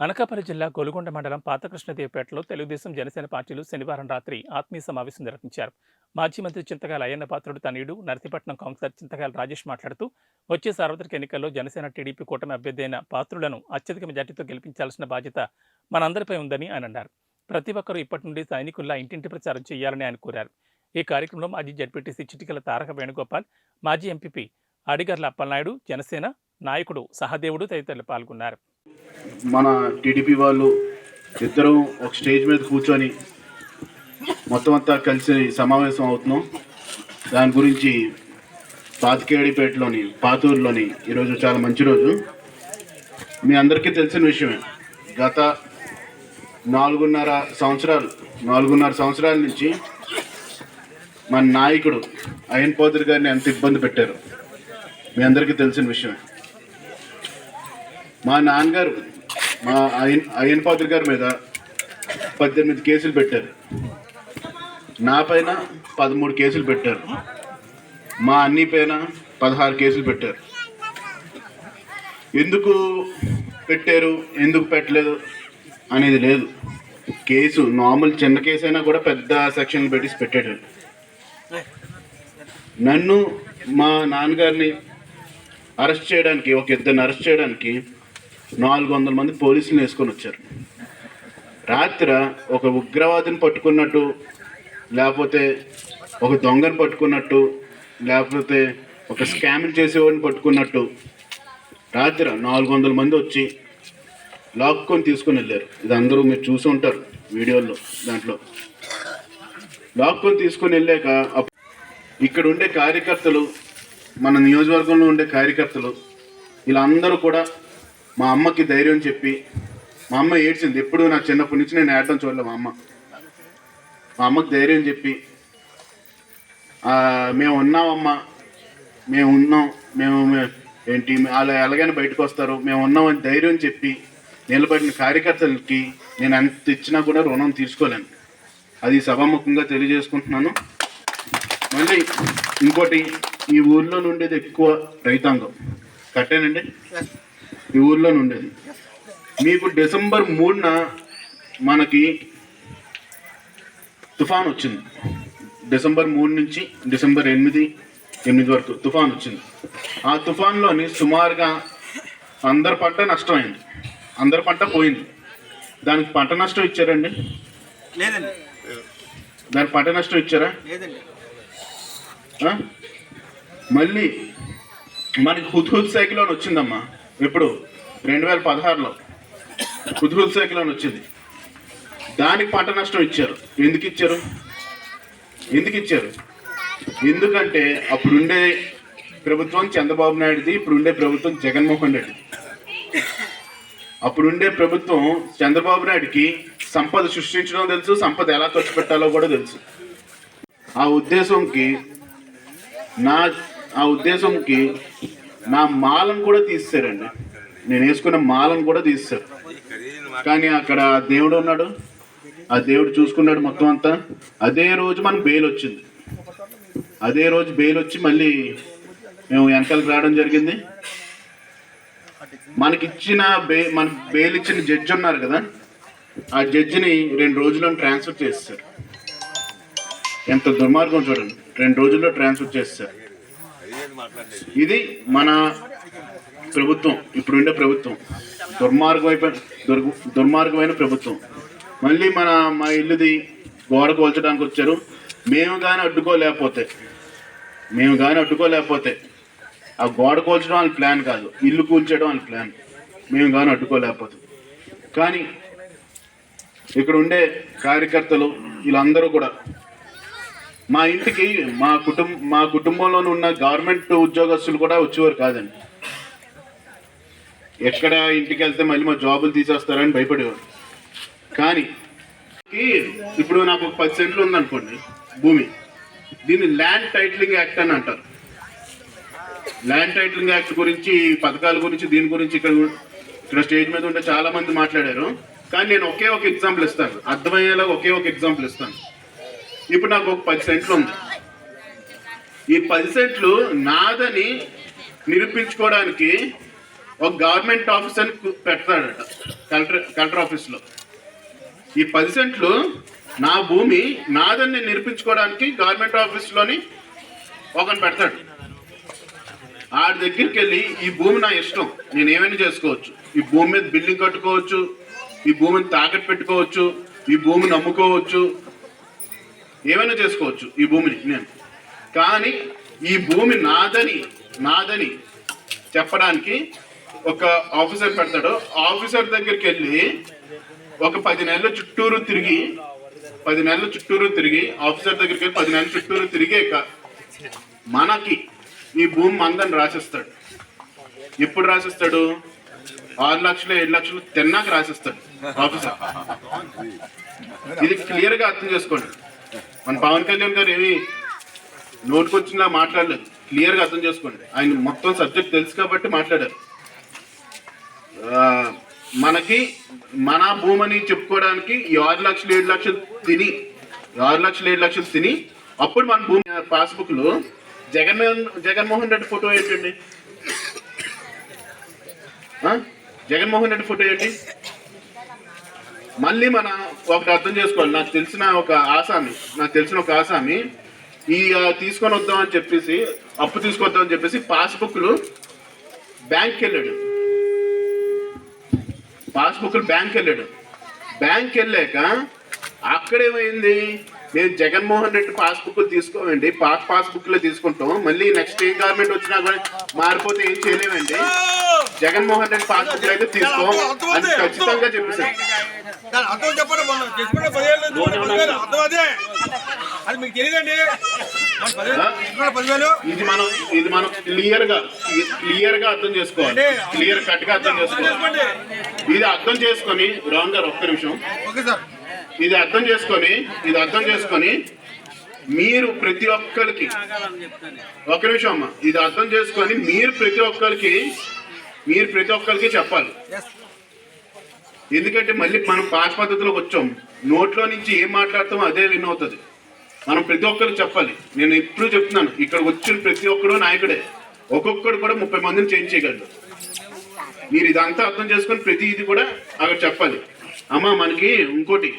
అనకాపల్లి జిల్లా గొలుగొండ మండలం పాతకృష్ణదేవపేటలో తెలుగుదేశం జనసేన పార్టీలు శనివారం రాత్రి ఆత్మీయ సమావేశం నిర్వహించారు. మాజీ మంత్రి చింతకాయల అయ్యన్న పాత్రుడు తనయుడు నర్సీపట్నం కౌన్సిలర్ చింతకాయల రాజేష్ మాట్లాడుతూ వచ్చే సార్వత్రిక ఎన్నికల్లో జనసేన టీడీపీ కూటమి అభ్యర్థి అయిన పాత్రులను అత్యధిక మెజార్టీతో గెలిపించాల్సిన బాధ్యత మనందరిపై ఉందని ఆయన అన్నారు. ప్రతి ఒక్కరూ ఇప్పటి నుండి సైనికుల్లా ఇంటింటి ప్రచారం చేయాలని ఆయన కోరారు. ఈ కార్యక్రమంలో మాజీ జడ్పీటీసీ చిటికల తారక వేణుగోపాల్ మాజీ ఎంపీపీ అడిగర్ల అప్పలనాయుడు జనసేన నాయకుడు సహదేవుడు తదితరులు పాల్గొన్నారు. మన టీడీపీ వాళ్ళు ఇద్దరు ఒక స్టేజ్ మీద కూర్చొని మొత్తం అంతా కలిసి సమావేశం అవుతున్నాం. దాని గురించి పాతికేడిపేటలోని పాతూరులోని ఈరోజు చాలా మంచి రోజు. మీ అందరికీ తెలిసిన విషయమే గత నాలుగున్నర సంవత్సరాలు నాలుగున్నర సంవత్సరాల నుంచి మన నాయకుడు అయన్ పోదర్ గారిని ఎంత ఇబ్బంది పెట్టారు? మీ అందరికీ తెలిసిన విషయమే. మా నాన్నగారు మా అయ్యన్ అయ్యన్ పాత్ర గారి మీద పద్దెనిమిది కేసులు పెట్టారు. నా పైన పదమూడు కేసులు పెట్టారు. మా అన్ని పైన పదహారు కేసులు పెట్టారు. ఎందుకు పెట్టారు? ఎందుకు పెట్టలేదు? అనేది లేదు. కేసు నార్మల్ చిన్న కేసు అయినా కూడా పెద్ద సెక్షన్లు పెట్టి పెట్టాడు నన్ను మా నాన్నగారిని అరెస్ట్ చేయడానికి ఒక ఇద్దరిని అరెస్ట్ చేయడానికి నాలుగు వందల మంది పోలీసులు వేసుకొని వచ్చారు. రాత్రి ఒక ఉగ్రవాదిని పట్టుకున్నట్టు లేకపోతే ఒక దొంగను పట్టుకున్నట్టు లేకపోతే ఒక స్కామ్ చేసేవాడిని పట్టుకున్నట్టు రాత్రి నాలుగు వందల మంది వచ్చి లాక్కొని తీసుకొని వెళ్ళారు. ఇది అందరూ మీరు చూసి ఉంటారు వీడియోల్లో దాంట్లో. లాక్కొని తీసుకొని వెళ్ళాక ఇక్కడ ఉండే కార్యకర్తలు మన నియోజకవర్గంలో ఉండే కార్యకర్తలు వీళ్ళందరూ కూడా మా అమ్మకి ధైర్యం చెప్పి మా అమ్మ ఏడ్చింది. ఎప్పుడు నా చిన్నప్పటి నుంచి నేను ఏడటం చూడలే మా అమ్మ. మా అమ్మకి ధైర్యం చెప్పి మేము ఉన్నామమ్మా. మేము ఉన్నాం. మేము ఏంటి అలా ఎలాగైనా బయటకు వస్తారు. మేము ఉన్నామని ధైర్యం చెప్పి నిలబడిన కార్యకర్తలకి నేను ఎంత ఇచ్చినా కూడా రుణం తీసుకోలేను అది సభాముఖంగా తెలియజేసుకుంటున్నాను. మళ్ళీ ఇంకోటి ఈ ఊర్లో నుండేది ఎక్కువ రైతాంగం. కట్టేనండి ఈ ఊర్లో నుండేది మీకు డిసెంబర్ మూడున మనకి తుఫాన్ వచ్చింది. డిసెంబర్ మూడు నుంచి డిసెంబర్ ఎనిమిది ఎనిమిది వరకు తుఫాన్ వచ్చింది. ఆ తుఫాన్లోని సుమారుగా అందరి పంట నష్టమైంది. అందరి పంట పోయింది. దానికి పంట నష్టం ఇచ్చారండి? లేదండి. దానికి పంట నష్టం ఇచ్చారా? లేదండి? మళ్ళీ మనకి హుద్హుద్ సైక్లోన్ వచ్చిందమ్మా. ఎప్పుడు? రెండు వేల పదహారులో హుద్హుద్ శాఖలోని వచ్చింది. దానికి పంట నష్టం ఇచ్చారు. ఎందుకు ఇచ్చారు? ఎందుకు ఇచ్చారు? ఎందుకంటే అప్పుడుండే ప్రభుత్వం చంద్రబాబు నాయుడుది ఇప్పుడుండే ప్రభుత్వం జగన్మోహన్ రెడ్డి. అప్పుడుండే ప్రభుత్వం చంద్రబాబు నాయుడికి సంపద సృష్టించడం తెలుసు సంపద ఎలా ఖర్చు పెట్టాలో కూడా తెలుసు. ఆ ఉద్దేశంకి నా ఆ ఉద్దేశంకి నా మాలను కూడా తీస్తారండి నేను వేసుకున్న మాలను కూడా తీస్తాడు కానీ అక్కడ దేవుడు ఉన్నాడు. ఆ దేవుడు చూసుకున్నాడు మొత్తం అంతా. అదే రోజు మనకు బెయిల్ వచ్చింది. అదే రోజు బెయిల్ వచ్చి మళ్ళీ మేము వెనకాలకు రావడం జరిగింది. మనకిచ్చిన బే మన బెయిల్ ఇచ్చిన జడ్జి ఉన్నారు కదా ఆ జడ్జిని రెండు రోజుల్లో ట్రాన్స్ఫర్ చేస్తారు. ఎంత దుర్మార్గం చూడండి. రెండు రోజుల్లో ట్రాన్స్ఫర్ చేస్తారు. ఇది మన ప్రభుత్వం ఇప్పుడుండే ప్రభుత్వం. దుర్మార్గమైన దుర్ దుర్మార్గమైన ప్రభుత్వం. మళ్ళీ మన మా ఇల్లుది గోడ కోల్చడానికి వచ్చారు. మేము కానీ అడ్డుకోలేకపోతే మేము కానీ అడ్డుకోలేకపోతే ఆ గోడ కోల్చడం వాళ్ళ ప్లాన్ కాదు. ఇల్లు కూల్చడం వాళ్ళ ప్లాన్. మేము కానీ అడ్డుకోలేకపోతే. కానీ ఇక్కడ ఉండే కార్యకర్తలు వీళ్ళందరూ కూడా మా ఇంటికి మా కుటుంబ మా కుటుంబంలోనే ఉన్న గవర్నమెంట్ ఉద్యోగస్తులు కూడా వచ్చేవారు కాదండి. ఎక్కడ ఇంటికి వెళ్తే మళ్ళీ మా జాబులు తీసేస్తారని భయపడేవారు. కానీ ఇప్పుడు నాకు ఒక పది సెంట్లు ఉందనుకోండి భూమి. దీన్ని ల్యాండ్ టైటిలింగ్ యాక్ట్ అని అంటారు. ల్యాండ్ టైటిలింగ్ యాక్ట్ గురించి పథకాల గురించి దీని గురించి ఇక్కడ ఇక్కడ స్టేజ్ మీద ఉంటే చాలా మంది మాట్లాడారు. కానీ నేను ఒకే ఒక ఎగ్జాంపుల్ ఇస్తాను. అర్థమయ్యేలా ఒకే ఒక ఎగ్జాంపుల్ ఇస్తాను. ఇప్పుడు నాకు ఒక పది సెంట్లు ఉంది. ఈ పది సెంట్లు నాదని నిరూపించుకోవడానికి ఒక గవర్నమెంట్ ఆఫీసర్ పెడతాడట కలెక్టర్ కలెక్టర్ ఆఫీస్లో ఈ పది సెంట్లు నా భూమి నాదని నేను నిరూపించుకోవడానికి గవర్నమెంట్ ఆఫీస్లోని ఒకని పెడతాడు. ఆడి దగ్గరికి వెళ్ళి ఈ భూమి నా ఇష్టం నేను ఏమైనా చేసుకోవచ్చు. ఈ భూమి మీద బిల్డింగ్ కట్టుకోవచ్చు ఈ భూమిని తాకట్టు పెట్టుకోవచ్చు ఈ భూమిని అమ్ముకోవచ్చు ఏమైనా చేసుకోవచ్చు ఈ భూమిని నేను. కానీ ఈ భూమి నాదని నాదని చెప్పడానికి ఒక ఆఫీసర్ పెడతాడు. ఆఫీసర్ దగ్గరికి వెళ్ళి ఒక పది నెలలు చుట్టూరు తిరిగి పది నెలలు చుట్టూరు తిరిగి ఆఫీసర్ దగ్గరికి వెళ్ళి పది నెలలు చుట్టూరు తిరిగాక మనకి ఈ భూమి మందని రాసిస్తాడు. ఎప్పుడు రాసిస్తాడు? ఆరు లక్షలు ఏడు లక్షలు తిన్నాక రాసిస్తాడు ఆఫీసర్. ఇది క్లియర్గా అర్థం చేసుకోండి. మన పవన్ కళ్యాణ్ గారు ఏమి నోటుకొచ్చినా మాట్లాడలేదు. క్లియర్గా అర్థం చేసుకోండి. ఆయన మొత్తం సబ్జెక్ట్ తెలుసు కాబట్టి మాట్లాడారు. మనకి మన భూమని చెప్పుకోవడానికి ఈ ఆరు లక్షలు ఏడు లక్షలు తిని ఆరు లక్షలు ఏడు లక్షలు తిని అప్పుడు మన భూమి పాస్బుక్లో జగన్ జగన్మోహన్ రెడ్డి ఫోటో ఏంటండి? జగన్మోహన్ రెడ్డి ఫోటో ఏంటి? మళ్ళీ మన ఒకటి అర్థం చేసుకోవాలి. నాకు తెలిసిన ఒక ఆసామి నాకు తెలిసిన ఒక ఆసామి ఈ తీసుకొని వద్దాం అని చెప్పేసి అప్పు తీసుకొద్దాం అని చెప్పేసి పాస్బుక్లు బ్యాంక్కి వెళ్ళాడు. పాస్బుక్లు బ్యాంక్ వెళ్ళాడు. బ్యాంక్ వెళ్ళాక అక్కడేమైంది? మేము జగన్మోహన్ రెడ్డి పాస్బుక్ తీసుకోమండి పాత పాస్బుక్లో తీసుకుంటాం. మళ్ళీ నెక్స్ట్ ఏ గవర్నమెంట్ వచ్చినా కూడా మారిపోతే ఏం చేయలేమండి? జగన్మోహన్ రెడ్డి పాస్బుక్ అయితే తీసుకోం. అని ఖచ్చితంగా అది మీకు తెలియదండి. ఇది మనం ఇది మనం క్లియర్గా క్లియర్గా అర్థం చేసుకోవాలి. క్లియర్ కట్గా అర్థం చేసుకోవాలి. ఇది అర్థం చేసుకొని రామ్ గారు ఒక్క నిమిషం. ఇది అర్థం చేసుకొని ఇది అర్థం చేసుకొని మీరు ప్రతి ఒక్కరికి ఒక నిమిషం అమ్మ. ఇది అర్థం చేసుకొని మీరు ప్రతి ఒక్కరికి మీరు ప్రతి ఒక్కరికి చెప్పాలి. ఎందుకంటే మళ్ళీ మనం పాత పద్ధతిలోకి వచ్చాం. నోట్లో నుంచి ఏం మాట్లాడతామో అదే విన్ అవుతుంది. మనం ప్రతి ఒక్కరు చెప్పాలి. నేను ఎప్పుడు చెప్తున్నాను. ఇక్కడ వచ్చిన ప్రతి ఒక్కడు నాయకుడే. ఒక్కొక్కడు కూడా ముప్పై మందిని చేంజ్ చేయగలడు. మీరు ఇదంతా అర్థం చేసుకొని ప్రతి ఇది కూడా అక్కడ చెప్పాలి. అమ్మ మనకి ఇంకోటి